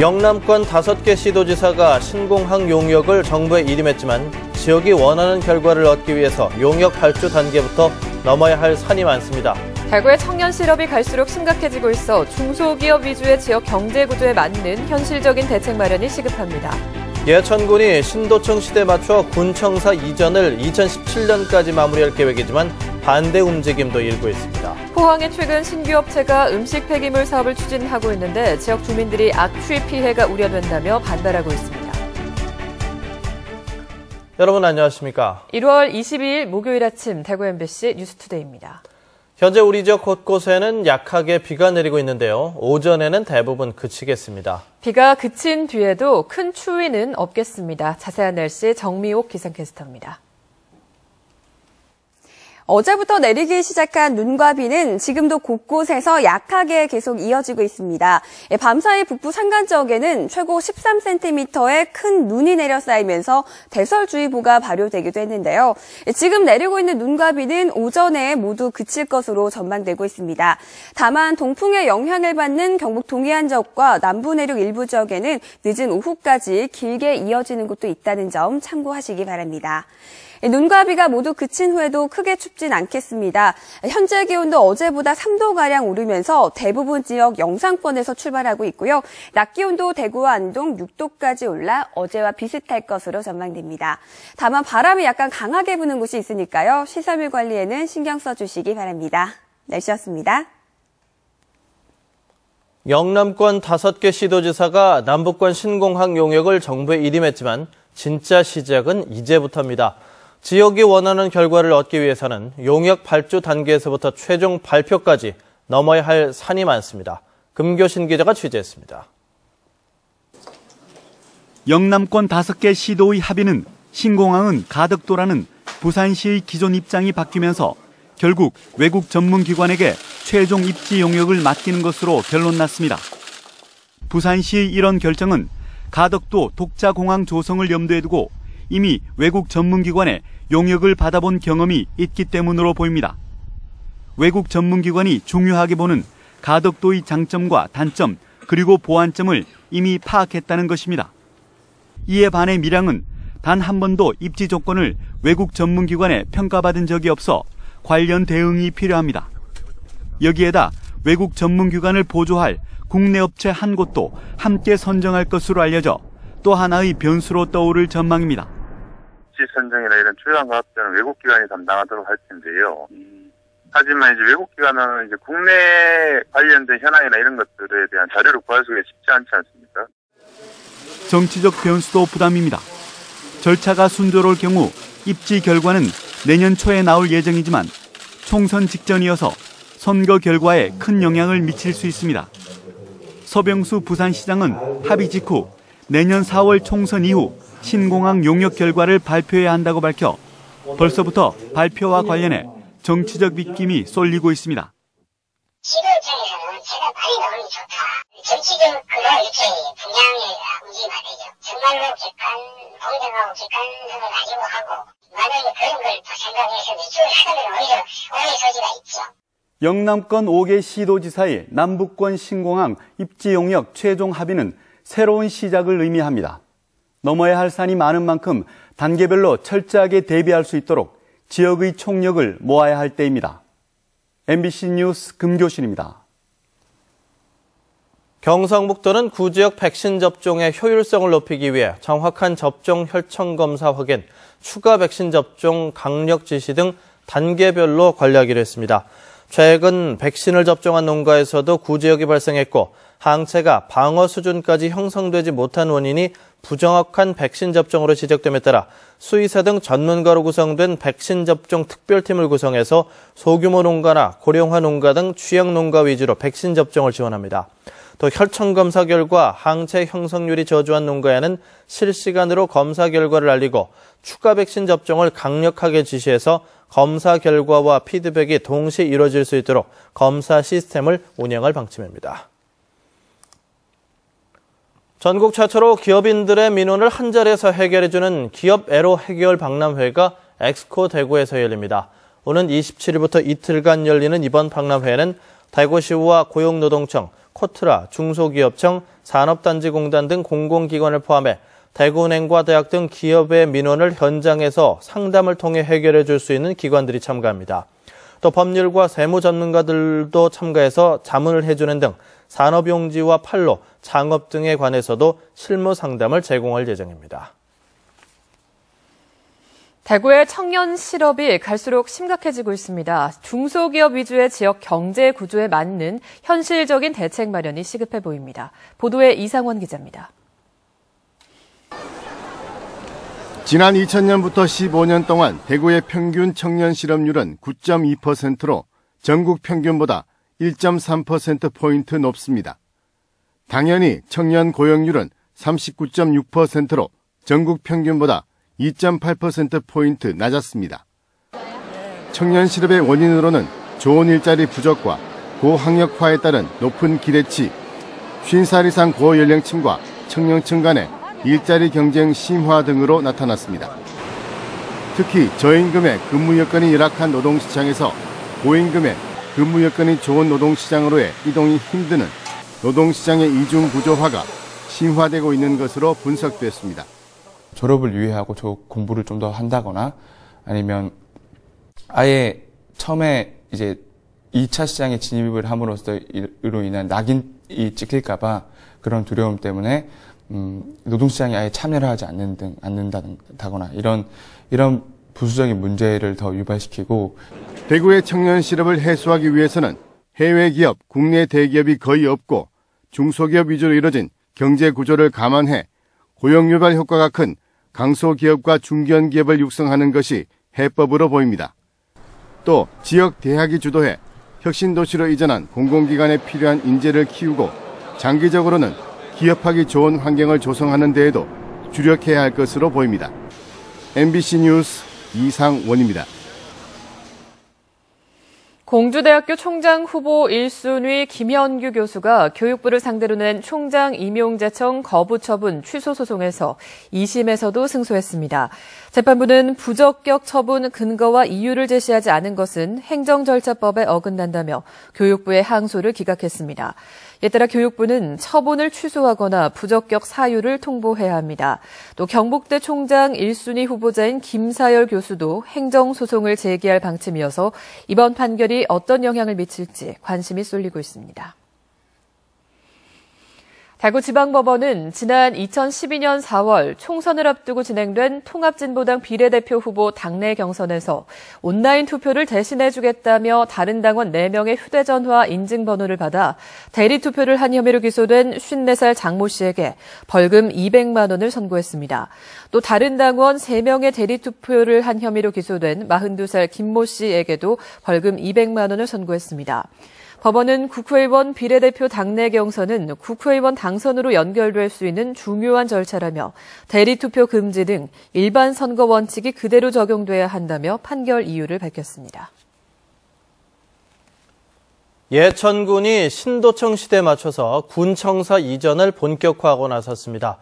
영남권 다섯 개 시도지사가 신공항 용역을 정부에 일임했지만 지역이 원하는 결과를 얻기 위해서 용역 발주 단계부터 넘어야 할 산이 많습니다. 대구의 청년 실업이 갈수록 심각해지고 있어 중소기업 위주의 지역 경제 구조에 맞는 현실적인 대책 마련이 시급합니다. 예천군이 신도청 시대에 맞춰 군청사 이전을 2017년까지 마무리할 계획이지만 반대 움직임도 일고 있습니다. 포항에 최근 신규 업체가 음식 폐기물 사업을 추진하고 있는데 지역 주민들이 악취 피해가 우려된다며 반발하고 있습니다. 여러분 안녕하십니까? 1월 22일 목요일 아침 대구 MBC 뉴스투데이입니다. 현재 우리 지역 곳곳에는 약하게 비가 내리고 있는데요. 오전에는 대부분 그치겠습니다. 비가 그친 뒤에도 큰 추위는 없겠습니다. 자세한 날씨 정미옥 기상캐스터입니다. 어제부터 내리기 시작한 눈과 비는 지금도 곳곳에서 약하게 계속 이어지고 있습니다. 예, 밤사이 북부 산간 지역에는 최고 13cm의 큰 눈이 내려 쌓이면서 대설주의보가 발효되기도 했는데요. 예, 지금 내리고 있는 눈과 비는 오전에 모두 그칠 것으로 전망되고 있습니다. 다만 동풍의 영향을 받는 경북 동해안 지역과 남부 내륙 일부 지역에는 늦은 오후까지 길게 이어지는 곳도 있다는 점 참고하시기 바랍니다. 눈과 비가 모두 그친 후에도 크게 춥진 않겠습니다. 현재 기온도 어제보다 3도가량 오르면서 대부분 지역 영상권에서 출발하고 있고요. 낮 기온도 대구와 안동 6도까지 올라 어제와 비슷할 것으로 전망됩니다. 다만 바람이 약간 강하게 부는 곳이 있으니까요. 시설물 관리에는 신경 써주시기 바랍니다. 날씨였습니다. 영남권 다섯 개 시도지사가 남북권 신공항 용역을 정부에 일임했지만 진짜 시작은 이제부터입니다. 지역이 원하는 결과를 얻기 위해서는 용역 발주 단계에서부터 최종 발표까지 넘어야 할 산이 많습니다. 금교신 기자가 취재했습니다. 영남권 다섯 개 시도의 합의는 신공항은 가덕도라는 부산시의 기존 입장이 바뀌면서 결국 외국 전문기관에게 최종 입지 용역을 맡기는 것으로 결론났습니다. 부산시의 이런 결정은 가덕도 독자공항 조성을 염두에 두고 이미 외국 전문기관의 용역을 받아본 경험이 있기 때문으로 보입니다. 외국 전문기관이 중요하게 보는 가덕도의 장점과 단점 그리고 보완점을 이미 파악했다는 것입니다. 이에 반해 밀양은 단 한 번도 입지 조건을 외국 전문기관에 평가받은 적이 없어 관련 대응이 필요합니다. 여기에다 외국 전문기관을 보조할 국내 업체 한 곳도 함께 선정할 것으로 알려져 또 하나의 변수로 떠오를 전망입니다. 입지 선정이나 이런 주요한 과학들은 외국 기관이 담당하도록 할 텐데요. 하지만 이제 외국 기관은 이제 국내 관련된 현황이나 이런 것들에 대한 자료를 구할 수가 쉽지 않지 않습니까? 정치적 변수도 부담입니다. 절차가 순조로울 경우 입지 결과는 내년 초에 나올 예정이지만 총선 직전이어서 선거 결과에 큰 영향을 미칠 수 있습니다. 서병수 부산시장은 합의 직후 내년 4월 총선 이후 신공항 용역 결과를 발표해야 한다고 밝혀 벌써부터 발표와 관련해 정치적 빗김이 쏠리고 있습니다. 시도 입장에서는 제가 빨리 나오는 게 좋다. 정치적 그런 이렇게 분양에 움직이면 안 되죠. 정말로 객관, 공정하고 객관성을 가지고 하고 만약에 그런 걸더 생각해서 이쪽을 하면 오히려 오해 소지가 있죠. 영남권 5개 시도지사의 남북권 신공항 입지 용역 최종 합의는 새로운 시작을 의미합니다. 넘어야 할 산이 많은 만큼 단계별로 철저하게 대비할 수 있도록 지역의 총력을 모아야 할 때입니다. MBC 뉴스 금교신입니다. 경상북도는 구지역 백신 접종의 효율성을 높이기 위해 정확한 접종 혈청 검사 확인, 추가 백신 접종 강력 지시 등 단계별로 관리하기로 했습니다. 최근 백신을 접종한 농가에서도 구제역이 발생했고 항체가 방어 수준까지 형성되지 못한 원인이 부정확한 백신 접종으로 지적됨에 따라 수의사 등 전문가로 구성된 백신 접종 특별팀을 구성해서 소규모 농가나 고령화 농가 등 취약 농가 위주로 백신 접종을 지원합니다. 또 혈청 검사 결과 항체 형성률이 저조한 농가에는 실시간으로 검사 결과를 알리고 추가 백신 접종을 강력하게 지시해서 검사 결과와 피드백이 동시에 이루어질 수 있도록 검사 시스템을 운영할 방침입니다. 전국 최초로 기업인들의 민원을 한 자리에서 해결해주는 기업 애로 해결 박람회가 엑스코 대구에서 열립니다. 오는 27일부터 이틀간 열리는 이번 박람회에는 대구시와 고용노동청, 코트라, 중소기업청, 산업단지공단 등 공공기관을 포함해 대구은행과 대학 등 기업의 민원을 현장에서 상담을 통해 해결해 줄 수 있는 기관들이 참가합니다. 또 법률과 세무 전문가들도 참가해서 자문을 해주는 등 산업용지와 판로, 창업 등에 관해서도 실무 상담을 제공할 예정입니다. 대구의 청년 실업이 갈수록 심각해지고 있습니다. 중소기업 위주의 지역 경제 구조에 맞는 현실적인 대책 마련이 시급해 보입니다. 보도에 이상원 기자입니다. 지난 2000년부터 15년 동안 대구의 평균 청년 실업률은 9.2%로 전국 평균보다 1.3%포인트 높습니다. 당연히 청년 고용률은 39.6%로 전국 평균보다 2.8%포인트 낮았습니다. 청년 실업의 원인으로는 좋은 일자리 부족과 고학력화에 따른 높은 기대치, 50살 이상 고연령층과 청년층 간의 일자리 경쟁 심화 등으로 나타났습니다. 특히 저임금의 근무 여건이 열악한 노동시장에서 고임금의 근무 여건이 좋은 노동시장으로의 이동이 힘드는 노동시장의 이중 구조화가 심화되고 있는 것으로 분석됐습니다. 졸업을 유예하고 저 공부를 좀 더 한다거나 아니면 아예 처음에 이제 2차 시장에 진입을 함으로써 이로 인한 낙인이 찍힐까봐 그런 두려움 때문에 음, 노동시장에 아예 참여를 하지 않는 등, 않는다거나 이런 이런 부수적인 문제를 더 유발시키고 대구의 청년 실업을 해소하기 위해서는 해외 기업, 국내 대기업이 거의 없고 중소기업 위주로 이뤄진 경제 구조를 감안해 고용 유발 효과가 큰 강소기업과 중견 기업을 육성하는 것이 해법으로 보입니다. 또 지역 대학이 주도해 혁신 도시로 이전한 공공기관에 필요한 인재를 키우고 장기적으로는 기업하기 좋은 환경을 조성하는 데에도 주력해야 할 것으로 보입니다. MBC 뉴스 이상원입니다. 공주대학교 총장 후보 1순위 김현규 교수가 교육부를 상대로 낸 총장 임용제청 거부 처분 취소 소송에서 2심에서도 승소했습니다. 재판부는 부적격 처분 근거와 이유를 제시하지 않은 것은 행정절차법에 어긋난다며 교육부의 항소를 기각했습니다. 이에 따라 교육부는 처분을 취소하거나 부적격 사유를 통보해야 합니다. 또 경북대 총장 1순위 후보자인 김사열 교수도 행정소송을 제기할 방침이어서 이번 판결이 어떤 영향을 미칠지 관심이 쏠리고 있습니다. 대구지방법원은 지난 2012년 4월 총선을 앞두고 진행된 통합진보당 비례대표 후보 당내 경선에서 온라인 투표를 대신해주겠다며 다른 당원 4명의 휴대전화 인증번호를 받아 대리투표를 한 혐의로 기소된 54살 장모 씨에게 벌금 200만 원을 선고했습니다. 또 다른 당원 3명의 대리투표를 한 혐의로 기소된 42살 김모 씨에게도 벌금 200만 원을 선고했습니다. 법원은 국회의원 비례대표 당내 경선은 국회의원 당선으로 연결될 수 있는 중요한 절차라며 대리투표 금지 등 일반 선거 원칙이 그대로 적용돼야 한다며 판결 이유를 밝혔습니다. 예천군이 신도청 시대에 맞춰서 군청사 이전을 본격화하고 나섰습니다.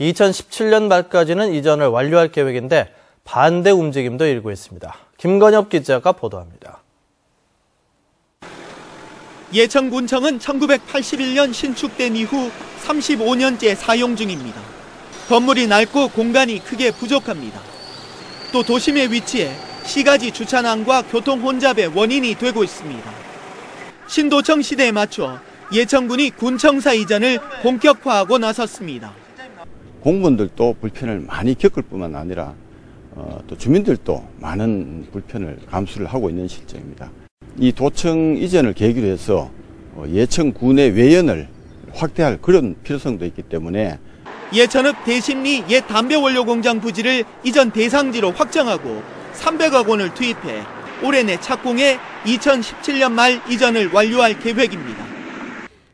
2017년 말까지는 이전을 완료할 계획인데 반대 움직임도 일고 있습니다. 김건엽 기자가 보도합니다. 예천군청은 1981년 신축된 이후 35년째 사용 중입니다. 건물이 낡고 공간이 크게 부족합니다. 또 도심에 위치해 시가지 주차난과 교통 혼잡의 원인이 되고 있습니다. 신도청 시대에 맞춰 예천군이 군청사 이전을 본격화하고 나섰습니다. 공무원들도 불편을 많이 겪을 뿐만 아니라 어, 또 주민들도 많은 불편을 감수를 하고 있는 실정입니다. 이 도청 이전을 계기로 해서 어, 예천 군의 외연을 확대할 그런 필요성도 있기 때문에 예천읍 대심리 옛 담배 원료 공장 부지를 이전 대상지로 확정하고 300억 원을 투입해 올해 내 착공해 2017년 말 이전을 완료할 계획입니다.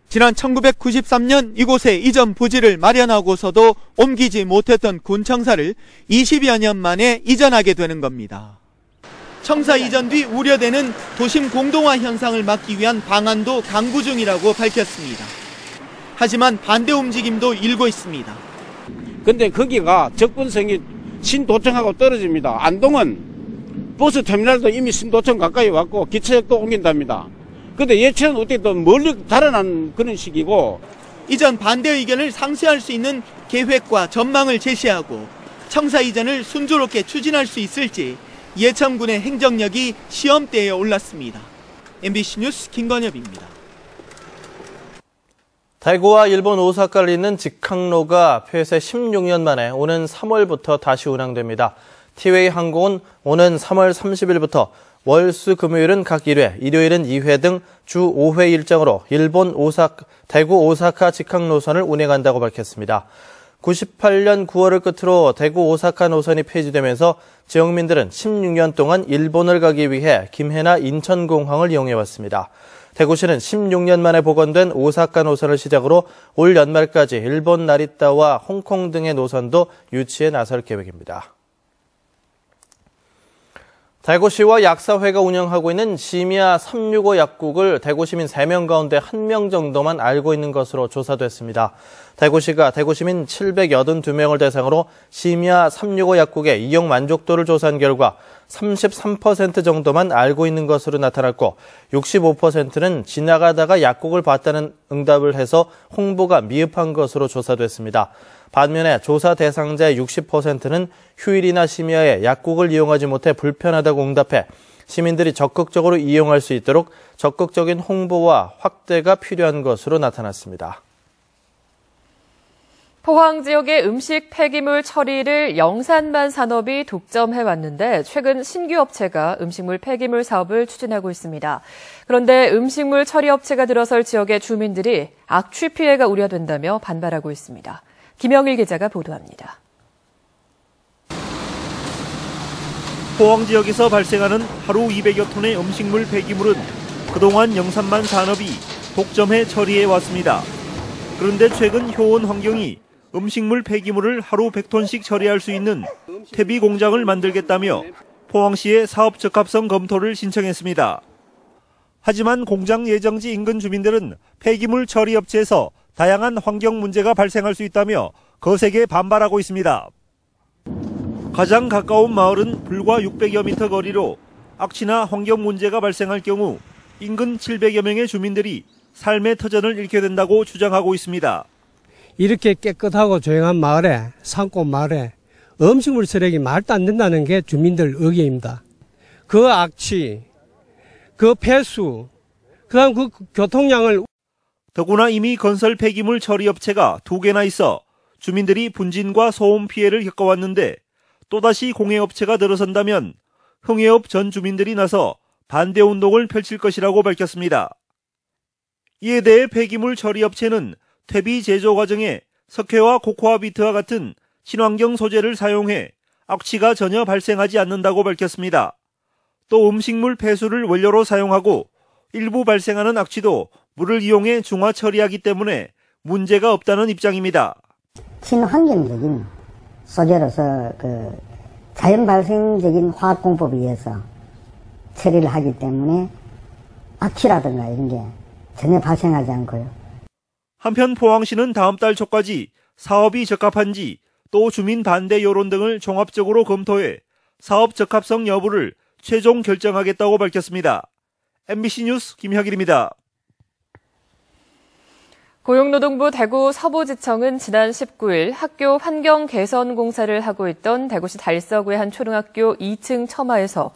지난 1993년 이곳에 이전 부지를 마련하고서도 옮기지 못했던 군청사를 20여 년 만에 이전하게 되는 겁니다. 청사 이전 뒤 우려되는 도심 공동화 현상을 막기 위한 방안도 강구 중이라고 밝혔습니다. 하지만 반대 움직임도 일고 있습니다. 근데 거기가 접근성이 신도청하고 떨어집니다. 안동은 버스 터미널도 이미 신도청 가까이 왔고 기차역도 옮긴답니다. 근데 예천은 어떻게 또 멀리 달아난 그런 식이고 이전 반대 의견을 상쇄할 수 있는 계획과 전망을 제시하고 청사 이전을 순조롭게 추진할 수 있을지 예천군의 행정력이 시험대에 올랐습니다. MBC 뉴스 김건엽입니다. 대구와 일본 오사카를 잇는 직항로가 폐쇄 16년 만에 오는 3월부터 다시 운항됩니다. 티웨이 항공은 오는 3월 30일부터 월수 금요일은 각 1회, 일요일은 2회 등 주 5회 일정으로 일본 오사카, 대구 오사카 직항 노선을 운행한다고 밝혔습니다. 98년 9월을 끝으로 대구 오사카 노선이 폐지되면서 지역민들은 16년 동안 일본을 가기 위해 김해나 인천공항을 이용해왔습니다. 대구시는 16년 만에 복원된 오사카 노선을 시작으로 올 연말까지 일본 나리타와 홍콩 등의 노선도 유치에 나설 계획입니다. 대구시와 약사회가 운영하고 있는 시미아 365 약국을 대구 시민 3명 가운데 1명 정도만 알고 있는 것으로 조사됐습니다. 대구시가 대구 시민 782명을 대상으로 시미아 365 약국의 이용 만족도를 조사한 결과 33% 정도만 알고 있는 것으로 나타났고 65%는 지나가다가 약국을 봤다는 응답을 해서 홍보가 미흡한 것으로 조사됐습니다. 반면에 조사 대상자의 60%는 휴일이나 심야에 약국을 이용하지 못해 불편하다고 응답해 시민들이 적극적으로 이용할 수 있도록 적극적인 홍보와 확대가 필요한 것으로 나타났습니다. 포항 지역의 음식 폐기물 처리를 영산만 산업이 독점해 왔는데 최근 신규 업체가 음식물 폐기물 사업을 추진하고 있습니다. 그런데 음식물 처리 업체가 들어설 지역의 주민들이 악취 피해가 우려된다며 반발하고 있습니다. 김영일 기자가 보도합니다. 포항 지역에서 발생하는 하루 200여 톤의 음식물 폐기물은 그동안 영산만 산업이 독점해 처리해 왔습니다. 그런데 최근 효원 환경이 음식물 폐기물을 하루 100톤씩 처리할 수 있는 퇴비 공장을 만들겠다며 포항시에 사업 적합성 검토를 신청했습니다. 하지만 공장 예정지 인근 주민들은 폐기물 처리 업체에서 다양한 환경 문제가 발생할 수 있다며 거세게 반발하고 있습니다. 가장 가까운 마을은 불과 600여 미터 거리로 악취나 환경 문제가 발생할 경우 인근 700여 명의 주민들이 삶의 터전을 잃게 된다고 주장하고 있습니다. 이렇게 깨끗하고 조용한 마을에 산골 마을에 음식물 쓰레기 말도 안 된다는 게 주민들 의견입니다. 그 악취, 그 폐수, 그다음 그 교통량을 더구나 이미 건설 폐기물 처리 업체가 두 개나 있어 주민들이 분진과 소음 피해를 겪어왔는데 또다시 공해업체가 들어선다면 흥해업 전 주민들이 나서 반대 운동을 펼칠 것이라고 밝혔습니다. 이에 대해 폐기물 처리 업체는 퇴비 제조 과정에 석회와 코코아 비트와 같은 친환경 소재를 사용해 악취가 전혀 발생하지 않는다고 밝혔습니다. 또 음식물 폐수를 원료로 사용하고 일부 발생하는 악취도 물을 이용해 중화 처리하기 때문에 문제가 없다는 입장입니다. 친환경적인 소재로서 그 자연 발생적인 화학 공법에 의해서 처리를 하기 때문에 악취라든가 이런 게 전혀 발생하지 않고요. 한편 포항시는 다음 달 초까지 사업이 적합한지 또 주민 반대 여론 등을 종합적으로 검토해 사업 적합성 여부를 최종 결정하겠다고 밝혔습니다. MBC 뉴스 김혁일입니다. 고용노동부 대구 서부지청은 지난 19일 학교 환경 개선 공사를 하고 있던 대구시 달서구의 한 초등학교 2층 처마에서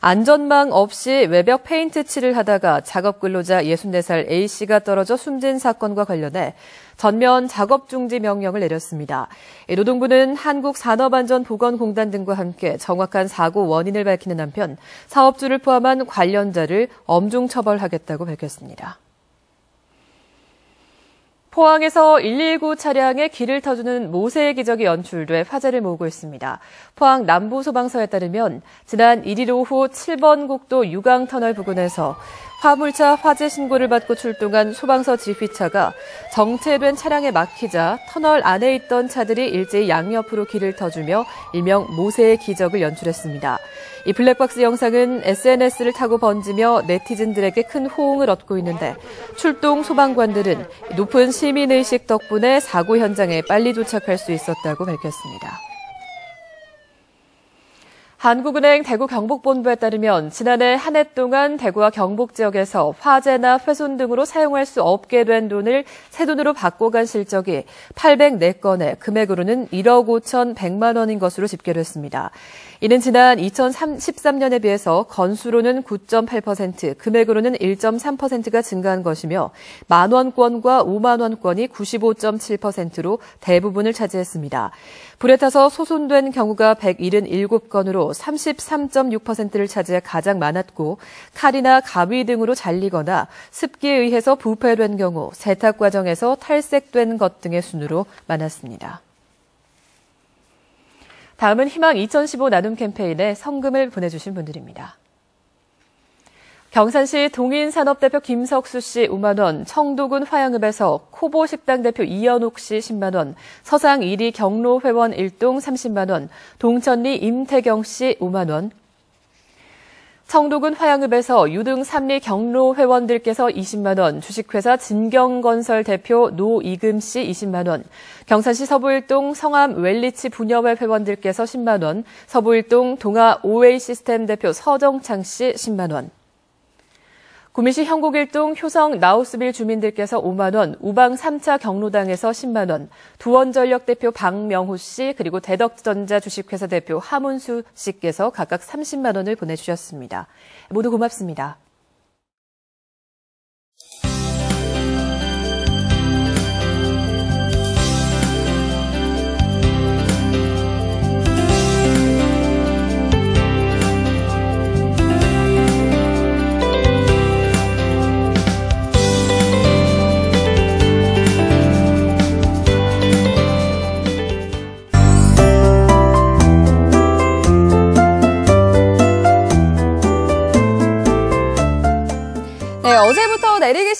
안전망 없이 외벽 페인트 칠을 하다가 작업 근로자 64살 A씨가 떨어져 숨진 사건과 관련해 전면 작업 중지 명령을 내렸습니다. 노동부는 한국산업안전보건공단 등과 함께 정확한 사고 원인을 밝히는 한편 사업주를 포함한 관련자를 엄중 처벌하겠다고 밝혔습니다. 포항에서 119 차량에 길을 터주는 모세의 기적이 연출돼 화제를 모으고 있습니다. 포항 남부소방서에 따르면 지난 1일 오후 7번 국도 유강터널 부근에서 화물차 화재 신고를 받고 출동한 소방서 지휘차가 정체된 차량에 막히자 터널 안에 있던 차들이 일제히 양옆으로 길을 터주며 일명 모세의 기적을 연출했습니다. 이 블랙박스 영상은 SNS를 타고 번지며 네티즌들에게 큰 호응을 얻고 있는데 출동 소방관들은 높은 시민의식 덕분에 사고 현장에 빨리 도착할 수 있었다고 밝혔습니다. 한국은행 대구 경북본부에 따르면 지난해 한 해 동안 대구와 경북 지역에서 화재나 훼손 등으로 사용할 수 없게 된 돈을 새 돈으로 바꿔간 실적이 804건에 금액으로는 1억 5천 100만 원인 것으로 집계됐습니다. 이는 지난 2013년에 비해서 건수로는 9.8%, 금액으로는 1.3%가 증가한 것이며 만 원권과 5만 원권이 95.7%로 대부분을 차지했습니다. 불에 타서 소손된 경우가 177건으로 33.6%를 차지해 가장 많았고 칼이나 가위 등으로 잘리거나 습기에 의해서 부패된 경우 세탁 과정에서 탈색된 것 등의 순으로 많았습니다. 다음은 희망 2015 나눔 캠페인에 성금을 보내주신 분들입니다. 경산시 동인산업대표 김석수 씨 5만 원, 청도군 화양읍에서 코보 식당 대표 이연옥 씨 10만 원, 서상 1위 경로 회원 1동 30만 원, 동천리 임태경 씨 5만 원, 청도군 화양읍에서 유등 3리 경로 회원들께서 20만 원, 주식회사 진경건설 대표 노이금 씨 20만 원, 경산시 서부일동 성암 웰리치 분여회 회원들께서 10만 원, 서부일동 동아 오웨이 시스템 대표 서정창 씨 10만 원, 구미시 형곡일동 효성 라오스빌 주민들께서 5만 원, 우방 3차 경로당에서 10만 원, 두원전력 대표 박명호 씨 그리고 대덕전자 주식회사 대표 하문수 씨께서 각각 30만 원을 보내주셨습니다. 모두 고맙습니다.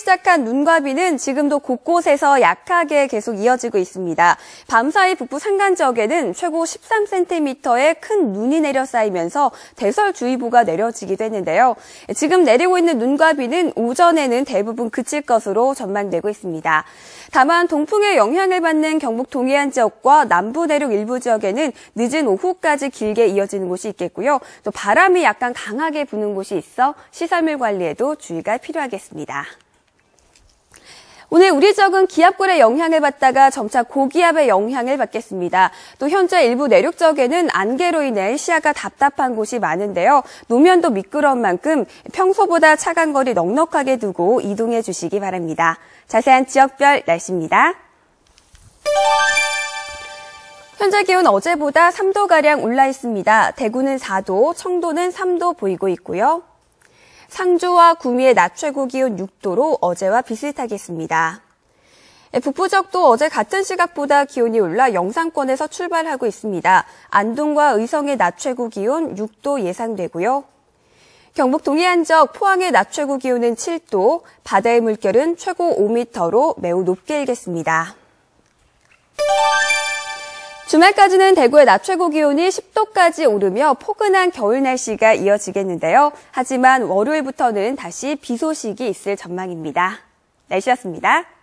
시작한 눈과 비는 지금도 곳곳에서 약하게 계속 이어지고 있습니다. 밤사이 북부 산간 지역에는 최고 13cm의 큰 눈이 내려 쌓이면서 대설주의보가 내려지기도 했는데요. 지금 내리고 있는 눈과 비는 오전에는 대부분 그칠 것으로 전망되고 있습니다. 다만 동풍의 영향을 받는 경북 동해안 지역과 남부 내륙 일부 지역에는 늦은 오후까지 길게 이어지는 곳이 있겠고요. 또 바람이 약간 강하게 부는 곳이 있어 시설물 관리에도 주의가 필요하겠습니다. 오늘 우리 지역은 기압골의 영향을 받다가 점차 고기압의 영향을 받겠습니다. 또 현재 일부 내륙 지역에는 안개로 인해 시야가 답답한 곳이 많은데요. 노면도 미끄러운 만큼 평소보다 차간 거리 넉넉하게 두고 이동해 주시기 바랍니다. 자세한 지역별 날씨입니다. 현재 기온 어제보다 3도가량 올라 있습니다. 대구는 4도, 청도는 3도 보이고 있고요. 상주와 구미의 낮 최고 기온 6도로 어제와 비슷하겠습니다. 북부적도 어제 같은 시각보다 기온이 올라 영상권에서 출발하고 있습니다. 안동과 의성의 낮 최고 기온 6도 예상되고요. 경북 동해안 지역 포항의 낮 최고 기온은 7도, 바다의 물결은 최고 5m로 매우 높게 일겠습니다. 주말까지는 대구의 낮 최고 기온이 10도까지 오르며 포근한 겨울 날씨가 이어지겠는데요. 하지만 월요일부터는 다시 비 소식이 있을 전망입니다. 날씨였습니다.